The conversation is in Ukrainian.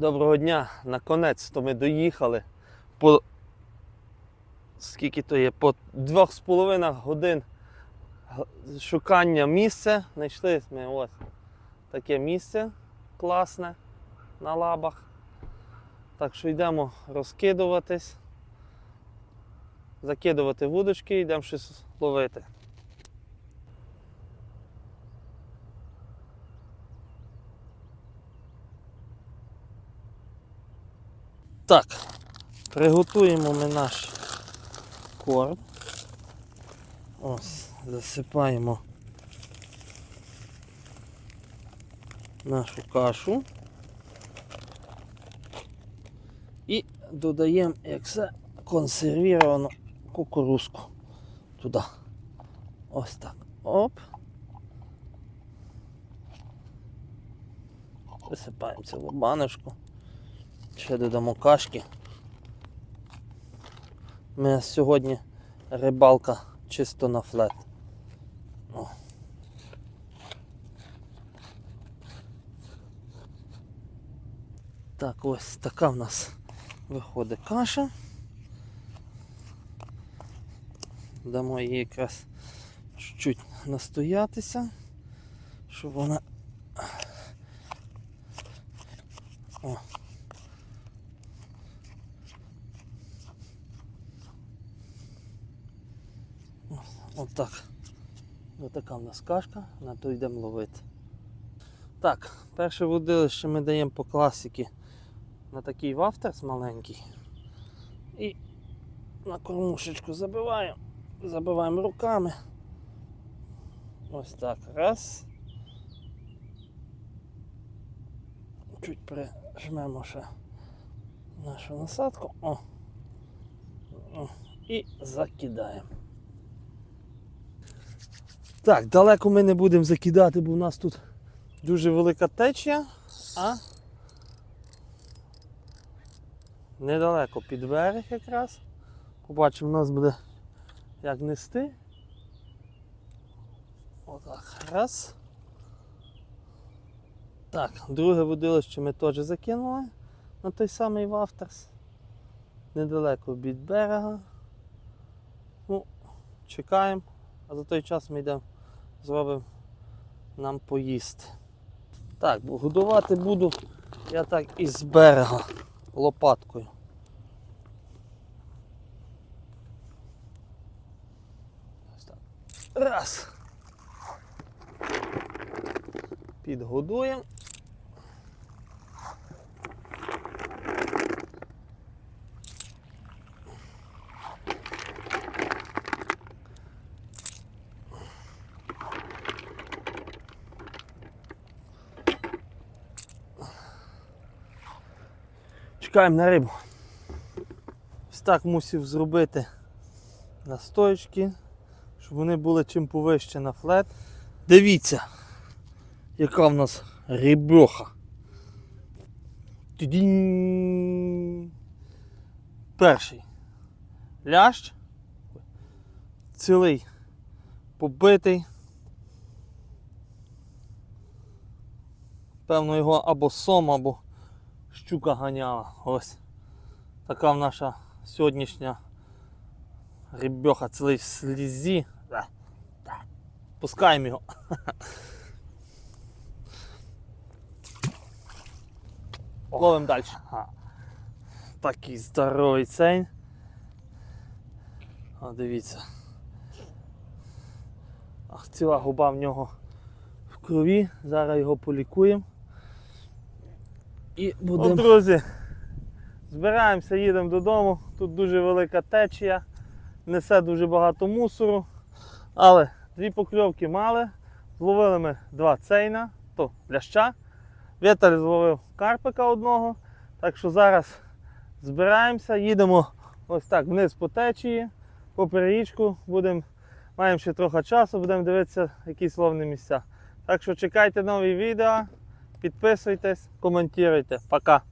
Доброго дня! Наконець-то ми доїхали по скільки то є? По двох з половиною годин шукання місця. Знайшли ми ось таке місце класне на лабах. Так що йдемо розкидуватись, закидувати вудочки, йдемо щось ловити. Так, приготуємо ми наш корм. Ось, засипаємо нашу кашу. І додаємо, як все, консервіровану кукурузку туди. Ось так. Оп. Висипаємо цілу баночку. Ще додамо кашки. У мене сьогодні рибалка чисто на флет. О. Так, ось така в нас виходить каша. Дамо їй якраз чуть-чуть настоятися, щоб вона. О. Отак. Отака в нас кашка, на то йдемо ловити. Так, перше водилище ми даємо по класіки на такий вафтерс маленький. І на кормушечку забиваємо. Забиваємо руками. Ось так. Раз. Чуть прижмемо ще нашу насадку. О. І закидаємо. Так, далеко ми не будемо закидати, бо в нас тут дуже велика течія, а недалеко під берег якраз. Побачимо, у нас буде як нести. Отак. Раз. Так, друге водилище ми теж закинули на той самий вафтерс. Недалеко від берега. Ну, чекаємо. А за той час ми йдемо, зробимо нам поїсти. Так, годувати буду я так із берега лопаткою. Раз. Підгодуємо. Чекаємо на рибу. Ось так мусив зробити настоечки, щоб вони були чим повище на флет. Дивіться, яка в нас. Тюдінь. Перший лящ. Цілий побитий. Певно його або сом, або щука ганяла. Ось така наша сьогоднішня рибьоха цілий в слізі. Пускаємо його. Ловимо далі. Такий здоровий цень. О, дивіться. Ах, ціла губа в нього в крові. Зараз його полікуємо. І будемо. друзі, збираємося, їдемо додому. Тут дуже велика течія, несе дуже багато мусору. Але дві покльовки мали. Зловили ми два цейна, то ляща. Віталь зловив карпика одного. Так що зараз збираємося, їдемо ось так вниз по течії, попри річку. Будемо, маємо ще трохи часу, будемо дивитися якісь ловні місця. Так що чекайте нові відео, підписуйтесь, коментуйте. Пока!